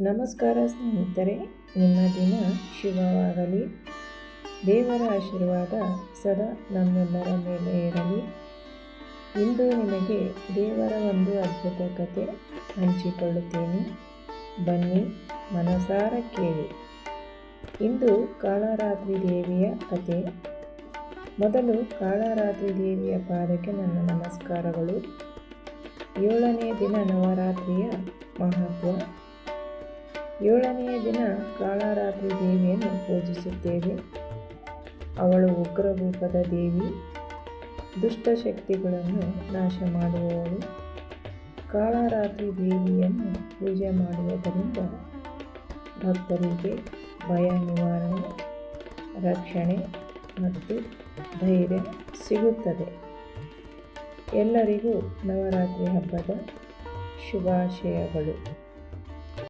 ನಮಸ್ಕಾರ ಸ್ನೇಹಿತರೆ, ನಿಮ್ಮ ದಿನ ಶುಭವಾಗಲಿ. ದೇವರ ಆಶೀರ್ವಾದ ಸದಾ ನಮ್ಮೆಲ್ಲರ ಮೇಲೆ ಇರಲಿ. ಇಂದು ನಿಮಗೆ ದೇವರ ಒಂದು ಅದ್ಭುತ ಕತೆ ಹಂಚಿಕೊಳ್ಳುತ್ತೇನೆ. ಬನ್ನಿ, ಮನಸಾರ ಕೇಳಿ. ಇಂದು ಕಾಳರಾತ್ರಿ ದೇವಿಯ ಕತೆ. ಮೊದಲು ಕಾಳರಾತ್ರಿ ದೇವಿಯ ಪಾದಕ್ಕೆ ನನ್ನ ನಮಸ್ಕಾರಗಳು. ಏಳನೇ ದಿನ ನವರಾತ್ರಿಯ ಮಹತ್ವ. ಏಳನೆಯ ದಿನ ಕಾಳರಾತ್ರಿ ದೇವಿಯನ್ನು ಪೂಜಿಸುತ್ತೇವೆ. ಅವಳು ಉಗ್ರರೂಪದ ದೇವಿ, ದುಷ್ಟಶಕ್ತಿಗಳನ್ನು ನಾಶ ಮಾಡುವವಳು ಕಾಳರಾತ್ರಿ ದೇವಿಯನ್ನು ಪೂಜೆ ಮಾಡುವುದರಿಂದ ಭಕ್ತರಿಗೆ ಭಯ, ನಿವಾರಣೆ, ರಕ್ಷಣೆ ಮತ್ತು ಧೈರ್ಯ ಸಿಗುತ್ತದೆ. ಎಲ್ಲರಿಗೂ ನವರಾತ್ರಿ ಹಬ್ಬದ ಶುಭಾಶಯಗಳು.